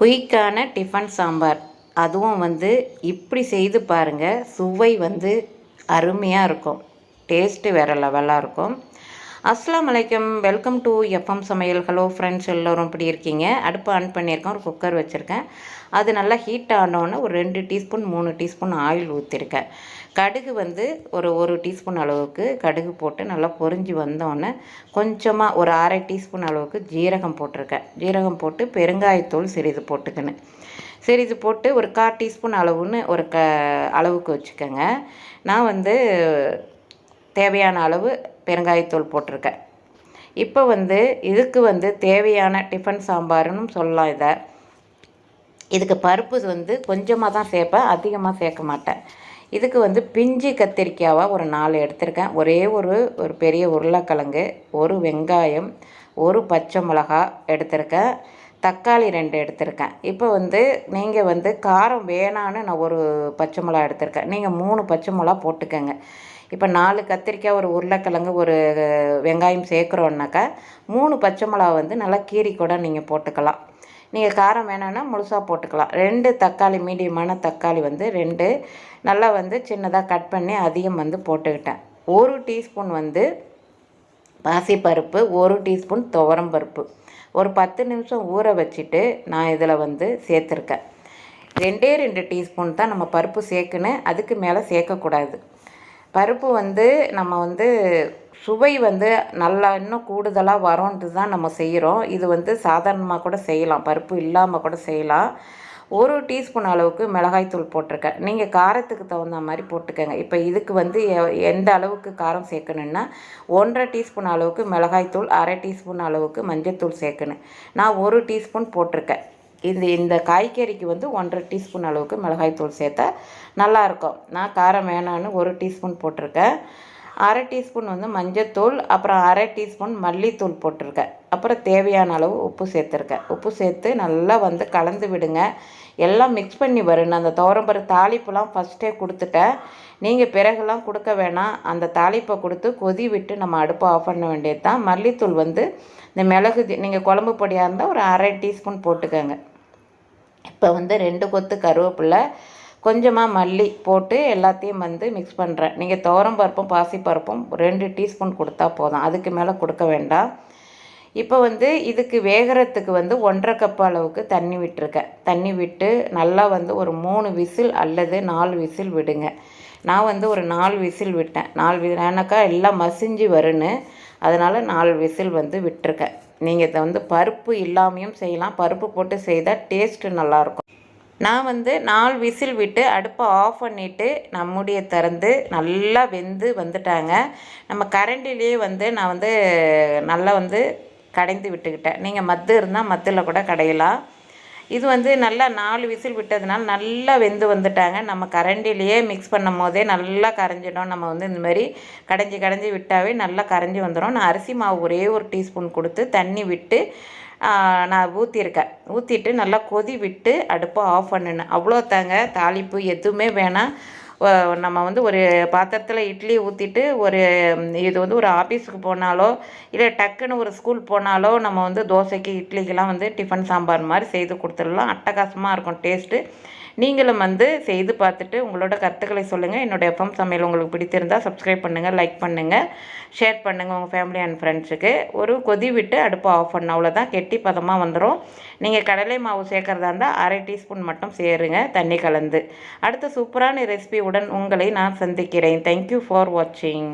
குயிக்கான tiffin sambar. அதுவும் வந்து இப்படி செய்து பாருங்கள் சுவை வந்து அருமையாக இருக்கும். டேஸ்ட்டு வேறு லெவலாக இருக்கும். அஸ்லாம் வலைக்கம் வெல்கம் டு எஃப்எம் சமையல். ஹலோ ஃப்ரெண்ட்ஸ் எல்லோரும் இப்படி இருக்கீங்க? அடுப்பு ஆன் பண்ணியிருக்கேன். ஒரு குக்கர் வச்சுருக்கேன். அது நல்லா ஹீட் ஆனோடனே ஒரு ரெண்டு டீஸ்பூன் மூணு டீஸ்பூன் ஆயில் ஊற்றிருக்கேன் கடுகு வந்து ஒரு ஒரு டீஸ்பூன் அளவுக்கு கடுகு போட்டு நல்லா பொறிஞ்சு வந்தோடனே கொஞ்சமாக ஒரு அரை டீஸ்பூன் அளவுக்கு ஜீரகம் போட்டிருக்கேன். ஜீரகம் போட்டு பெருங்காயத்தூள் சிறிது போட்டுக்கணும். சிறிது போட்டு ஒரு கால் டீஸ்பூன் அளவுன்னு ஒரு க அளவுக்கு வச்சுக்கோங்க. நான் வந்து தேவையான அளவு பெருங்காயத்தூள் போட்டிருக்கேன் இப்போ வந்து இதுக்கு வந்து தேவையான டிஃபன் சாம்பார்னு சொல்லலாம் இதை. இதுக்கு பருப்பு வந்து கொஞ்சமாக தான் சேர்ப்பேன் அதிகமாக சேர்க்க மாட்டேன். இதுக்கு வந்து பிஞ்சு கத்திரிக்காவாக ஒரு நாலு எடுத்திருக்கேன். ஒரே ஒரு ஒரு பெரிய உருளைக்கிழங்கு ஒரு வெங்காயம் ஒரு பச்சை மிளகா எடுத்திருக்கேன். தக்காளி ரெண்டு எடுத்திருக்கேன். இப்போ வந்து நீங்கள் வந்து காரம் வேணான்னு நான் ஒரு பச்சை மிளகா எடுத்திருக்கேன். நீங்கள் மூணு பச்சை மிளகா போட்டுக்கோங்க. இப்போ நாலு கத்திரிக்காய் ஒரு உருளைக்கிழங்கு ஒரு வெங்காயம் சேர்க்குறோன்னாக்கா மூணு பச்சை மிளகா வந்து நல்லா கீரி கூட நீங்கள் போட்டுக்கலாம். நீங்கள் காரம் வேணும்னா முழுசாக போட்டுக்கலாம். ரெண்டு தக்காளி மீடியமான தக்காளி வந்து ரெண்டு நல்லா வந்து சின்னதாக கட் பண்ணி அதிகம் வந்து போட்டுக்கிட்டேன். ஒரு டீஸ்பூன் வந்து பாசிப்பருப்பு ஒரு டீஸ்பூன் துவரம் பருப்பு. ஒரு பத்து நிமிஷம் ஊற வச்சுட்டு நான் இதில் வந்து சேர்த்துருக்கேன். ரெண்டே ரெண்டு டீஸ்பூன் தான் நம்ம பருப்பு சேர்க்கணும். அதுக்கு மேலே சேர்க்கக்கூடாது. பருப்பு வந்து நம்ம வந்து சுவை வந்து நல்லா இன்னும் கூடுதலாக வரோன்ட்டு தான் நம்ம செய்கிறோம் இது வந்து சாதாரணமாக கூட செய்யலாம். பருப்பு இல்லாமல் கூட செய்யலாம். ஒரு டீஸ்பூன் அளவுக்கு மிளகாய்த்தூள் போட்டிருக்கேன். நீங்கள் காரத்துக்கு தகுந்த மாதிரி போட்டுக்கோங்க. இப்போ இதுக்கு வந்து எந்த அளவுக்கு காரம் சேர்க்கணுன்னா ஒன்றரை டீஸ்பூன் அளவுக்கு மிளகாய்த்தூள் அரை டீஸ்பூன் அளவுக்கு மஞ்சள்தூள் சேர்க்கணும். நான் ஒரு டீஸ்பூன் போட்டிருக்கேன். இந்த இந்த காய்கறிக்கு வந்து ஒன்றரை டீஸ்பூன் அளவுக்கு மிளகாய்த்தூள் சேர்த்தா நல்லாயிருக்கும். நான் காரம் வேணான்னு ஒரு டீஸ்பூன் போட்டிருக்கேன். அரை டீஸ்பூன் வந்து மஞ்சத்தூள் அப்புறம் அரை டீஸ்பூன் மல்லித்தூள் போட்டிருக்கேன். அப்புறம் தேவையான அளவு உப்பு சேர்த்துருக்கேன். உப்பு சேர்த்து நல்லா வந்து கலந்து விடுங்க. எல்லாம் மிக்ஸ் பண்ணி வரணும் அந்த துவரம்பரு தாளிப்புலாம் ஃபஸ்ட்டே கொடுத்துட்டேன். நீங்கள் பிறகுலாம் கொடுக்க வேணாம். அந்த தாளிப்பை கொடுத்து கொதி விட்டு நம்ம அடுப்பை ஆஃப் பண்ண வேண்டியது தான் மல்லித்தூள் வந்து இந்த மிளகு நீங்கள் குழம்பு பொடியாக இருந்தால் ஒரு அரை டீஸ்பூன் போட்டுக்கோங்க. இப்போ வந்து ரெண்டு கொத்து கருவேப்பில்லை கொஞ்சமாக மல்லி போட்டு எல்லாத்தையும் வந்து மிக்ஸ் பண்ணுறேன் நீங்கள் துவரம் பருப்பும் பாசிப்பருப்பும் ரெண்டு டீஸ்பூன் கொடுத்தா போதும். அதுக்கு மேலே கொடுக்க வேண்டாம். இப்போ வந்து இதுக்கு வேகிறதுக்கு வந்து ஒன்றரை கப் அளவுக்கு தண்ணி விட்டுருக்கேன். தண்ணி விட்டு நல்லா வந்து ஒரு மூணு விசில் அல்லது நாலு விசில் விடுங்க. நான் வந்து ஒரு நாலு விசில் விட்டேன். நாலு விசில் ஏன்னாக்கா எல்லாம் மசிஞ்சு வருன்னு. அதனால் நாலு விசில் வந்து விட்டுருக்கேன். நீங்கள் இதை வந்து பருப்பு இல்லாமையும் செய்யலாம். பருப்பு போட்டு செய்தால் டேஸ்ட்டு நல்லாயிருக்கும். நான் வந்து நாலு விசில் விட்டு அடுப்பை ஆஃப் பண்ணிவிட்டு நம்முடைய திறந்து நல்லா வெந்து வந்துட்டாங்க. நம்ம கரண்டிலேயே வந்து நான் வந்து நல்லா வந்து கடைந்து விட்டுக்கிட்டேன். நீங்கள் மத்து இருந்தால் மத்தில் கூட கடையலாம். இது வந்து நல்லா நாலு விசில் விட்டதுனால நல்லா வெந்து வந்துட்டாங்க. நம்ம கரண்டிலேயே மிக்ஸ் பண்ணும் போதே நல்லா கரைஞ்சிடும். நம்ம வந்து இந்த மாதிரி கடைஞ்சி கடைஞ்சி விட்டாவே நல்லா கரைஞ்சி வந்துடும். நான் அரிசி மாவு ஒரே ஒரு டீஸ்பூன் கொடுத்து தண்ணி விட்டு நான் ஊற்றிருக்கேன் ஊற்றிட்டு நல்லா கொதி விட்டு அடுப்பை ஆஃப் பண்ணினேன். அவ்வளோ தாங்க தாளிப்பு எதுவுமே வேணாம். நம்ம வந்து ஒரு பாத்திரத்தில் இட்லி ஊற்றிட்டு ஒரு இது வந்து ஒரு ஆஃபீஸுக்கு போனாலோ இல்லை டக்குன்னு ஒரு ஸ்கூல் போனாலோ நம்ம வந்து தோசைக்கு இட்லிக்கெலாம் வந்து டிஃபன் சாம்பார் மாதிரி செய்து கொடுத்துடலாம். அட்டகாசமாக இருக்கும் டேஸ்ட்டு நீங்களும் வந்து செய்து பார்த்துட்டு உங்களோட கருத்துக்களை சொல்லுங்கள் என்னோடய எஃப்எம் சமையல் உங்களுக்கு பிடித்திருந்தால் சப்ஸ்கிரைப் பண்ணுங்கள் லைக் பண்ணுங்கள் ஷேர் பண்ணுங்கள் உங்கள் ஃபேமிலி அண்ட் ஃப்ரெண்ட்ஸுக்கு ஒரு கொதி விட்டு அடுப்பு ஆஃப் பண்ண அவ்வளோதான் கெட்டி பதமாக வந்துடும் நீங்கள் கடலை மாவு சேர்க்குறதா இருந்தால் அரை டீஸ்பூன் மட்டும் சேருங்க தண்ணி கலந்து. அடுத்த சூப்பரான ரெசிபி உடன் உங்களை நான் சந்திக்கிறேன். தேங்க்யூ ஃபார் வாட்சிங்